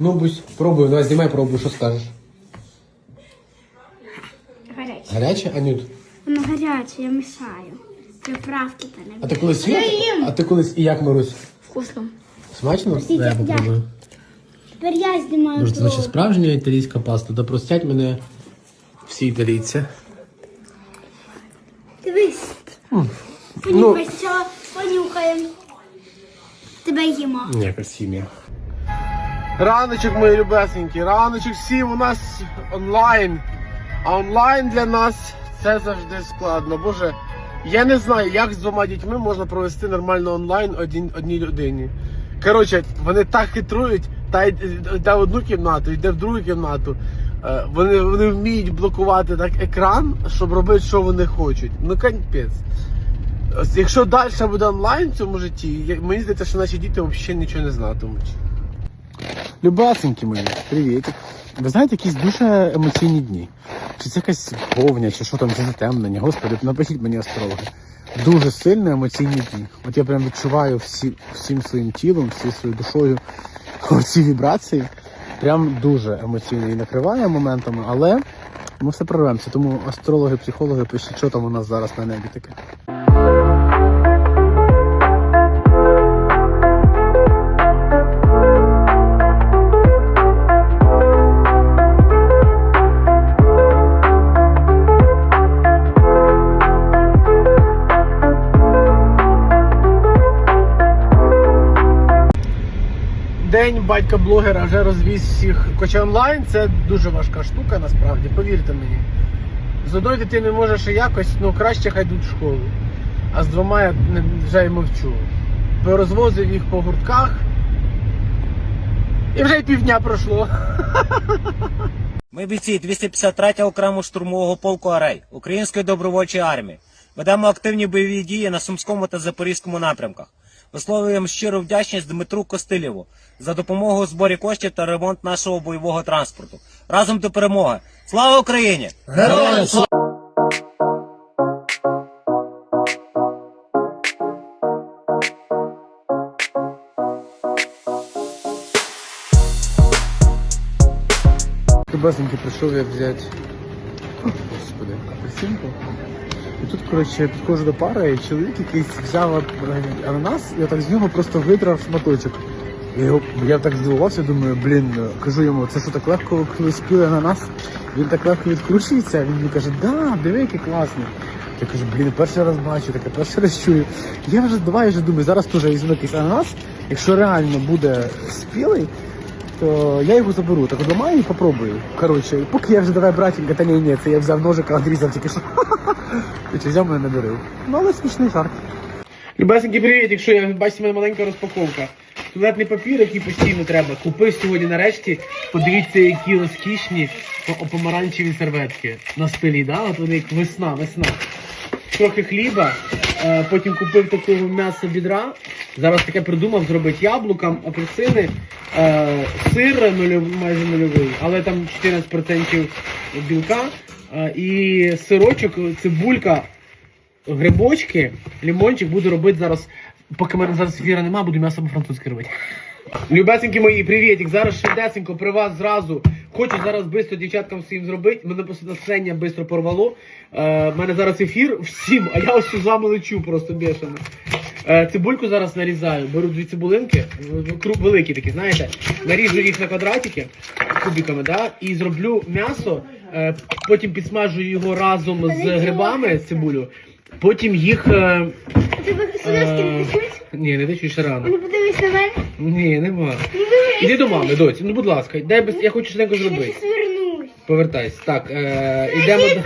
Ну, будь, пробуй, давай знімай, пробуй, що скажеш. Гаряче. Гаряче, Анют? Воно гаряче, я мішаю. Приправки та не А ти колись їла? А ти колись і як, Марусь? вкусно. Смачно? Простіть, я попробую. Тепер я знімаю Може, це кров. наче справжня італійська паста, да простять мене всі італійці. Дивись. Ну, Понюхай, спочатку понюхаємо. Тебе їмо. Якась хімія. Раночок, мої любесенькі, раночок всім у нас онлайн. А онлайн для нас це завжди складно. Боже, я не знаю, як з двома дітьми можна провести нормально онлайн один, одній людині. Коротше, вони так хитрують, та йде в одну кімнату, йде в другу кімнату. Е, Вони, вони вміють блокувати так екран, щоб робити, що вони хочуть. Ну. Ось Якщо далі буде онлайн в цьому житті, мені здається, що наші діти взагалі нічого не знатимуть. Любасенькі мої, привітик. Ви знаєте, якісь дуже емоційні дні. Чи це якась повня, чи що там, чи затемнення. Господи, напишіть мені астрологи. Дуже сильно емоційні дні. От я прям відчуваю всі, всім своїм тілом, всією своєю душою ці вібрації. Прям дуже емоційно і накриває моментами, але ми все прорвемося. Тому астрологи, психологи пишіть, що там у нас зараз на небі таке. День батька блогера вже розвіз всіх. Хоча онлайн це дуже важка штука, насправді, повірте мені. З одною дитиною може ще якось, ну краще хай йдуть в школу. А з двома я вже й мовчу. Порозвозив їх по гуртках. І вже й півдня пройшло. Ми бійці 253 окремого штурмового полку Арей Української добровольчої армії. Ведемо активні бойові дії на Сумському та Запорізькому напрямках. Висловлюємо щиру вдячність Дмитру Костилєву за допомогу у зборі коштів та ремонт нашого бойового транспорту. Разом до перемоги! Слава Україні! Героям слава! Любесенький прийшов я взяти. Господи, апельсинку. І тут, коротше, підходжу до пари, і чоловік якийсь взяв ананас і отак з нього просто видрав шматочок. Я, його, я так здивувався, думаю, блін, кажу йому, це що так легко, спіли ананас, він так легко відкручується, він мені каже, да, диви, який класний. Я кажу, блін, перший раз бачу, таке перший раз чую. Я вже давай вже думаю, зараз теж візьму якийсь ананас, якщо реально буде спілий, я його заберу. Так дома і попробую. Коротше, поки я вже давай братінка, та ні, ні, це я взяв ножика, відрізав тільки що. І взяв мене надурив. Ну, але смішний жарт. Любесенький привіт, якщо я бачите, в мене маленька розпаковка. Туалетний папір, який постійно треба. Купив сьогодні нарешті. Подивіться, які розкішні по- помаранчеві серветки на столі, да? От вони як весна, весна. Трохи хліба, е, потім купив такого м'яса бідра. Зараз таке придумав зробити яблука, апельсини, е, сир майже нульовий, але там 14% білка. е, і сирочок, цибулька, грибочки, лімончик буду робити зараз. Поки мене зараз ефіра нема, буду м'ясо по-французьки робити. Любесенькі мої, привітик. Зараз швидесенько при вас зразу. Хочу зараз швидко дівчаткам всім зробити. Мене просто швидко порвало. Е, мене зараз ефір всім, а я ось з вами лечу просто бешено. Е, цибульку зараз нарізаю. Беру дві цибулинки, великі такі, знаєте. Наріжу їх на квадратики кубиками, да? і зроблю м'ясо, е, потім підсмажу його разом з грибами, цибулю. Потім їх. Е, Ти не ні, не течу ще рано. Ну подивись на мене. Ні, нема. Ну. Іди до мами, доці. Ну будь ласка, дай без. Я хочу швидко зробити. Повертайся. Так, е, йдемо до.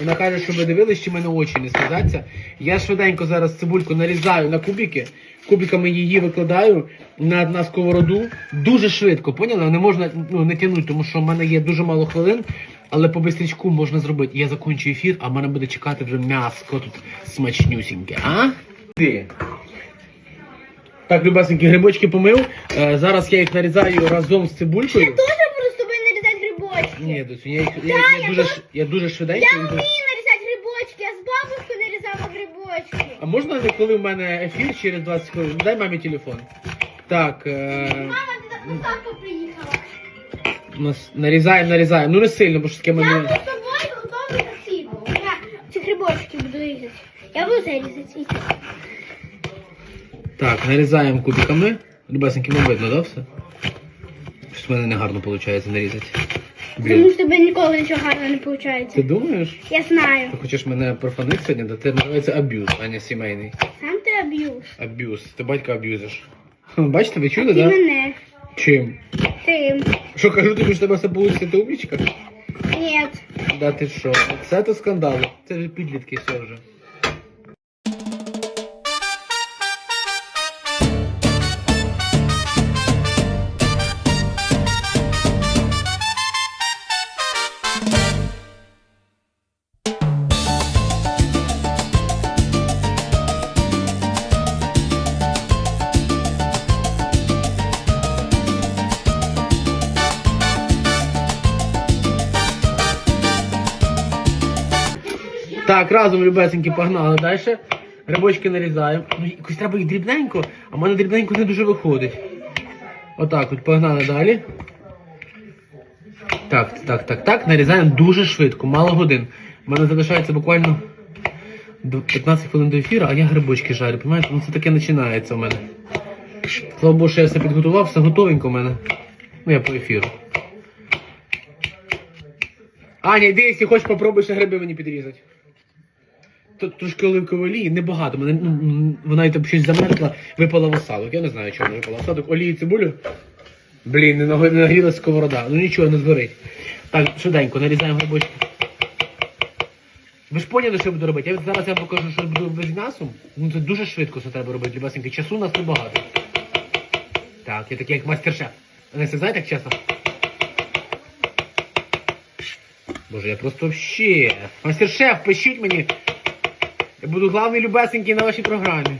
Вона каже, щоб ви дивились, чи мене очі не слізаться. Я швиденько зараз цибульку нарізаю на кубики. Кубиками її викладаю на, на сковороду. Дуже швидко, поняла? Не можна ну, не тягнути, тому що в мене є дуже мало хвилин, але по бистрічку можна зробити. Я закінчу ефір, а в мене буде чекати вже м'яско тут смачнюсіньке. А? Так, любесенькі, грибочки помив. Е, зараз я їх нарізаю разом з цибулькою. Тоже буду з тобою нарізати грибочки. Ні, досі, я, їх, я, я, дуже, ш- я дуже швиденько. Я вмію нарізати грибочки, я з бабушкою нарізала грибочки. А можна, коли в мене ефір через 20 хвилин? Дай мамі телефон. Так. Е... Доставка приїхала. У нас нарізаємо, нарізаємо. Ну не сильно, бо що таке Я мене. буду з тобою готовий красиво. Я ці грибочки буду різати. Я буду це різати. Так, нарізаємо кубиками. Любесеньки, вам видно, да, все? Щось в мене не гарно виходить нарізати. Тому що тебе ніколи нічого гарного не виходить. Ти думаєш? Я знаю. Ти хочеш мене профанити сьогодні? Да це називається аб'юз, а не сімейний. Сам ти аб'юз. Аб'юз. Ти батька аб'юзиш. Бачите, ви чули, Ти так? Да? мене. Чим? Ти. Що кажу тобі, що тебе все вийде, ти умічка? Ні. Да ти що? Це то скандал. Це ж підлітки все вже. Так, разом, любесеньки, погнали далі. Грибочки нарізаємо. Ну, якось треба їх дрібненько, а в мене дрібненько не дуже виходить. Отак от, погнали далі. Так, так, так, так. Нарізаємо дуже швидко, мало годин. У мене залишається буквально 15 хвилин до ефіру, а я грибочки жарю. Понимаєте? Ну це таке починається у мене. Слава Богу, що я все підготував, все готовенько у мене. Ну я по ефіру. Аня, йди, хочеш, попробуй ще гриби мені підрізати. Трошки оливкової олії, небагато. Мене, ну, вона там щось замерзла, випала в осадок. Я не знаю, чому випала в осадок. Олії цибулю. Блін, не наг- не нагрілась сковорода. Ну нічого, не згорить. Так, швиденько, нарізаємо грибочки. Ви ж поняли, що я буду робити? Я зараз я вам покажу, що буду робити з м'ясом. Ну це дуже швидко це треба робити, любасеньки. Часу у нас небагато. Так, я такий як мастер-шеф. Не це знаєте, як чесно? Боже, я просто ще. Мастер-шеф, пишіть мені. Я буду главний любесенький на вашій програмі.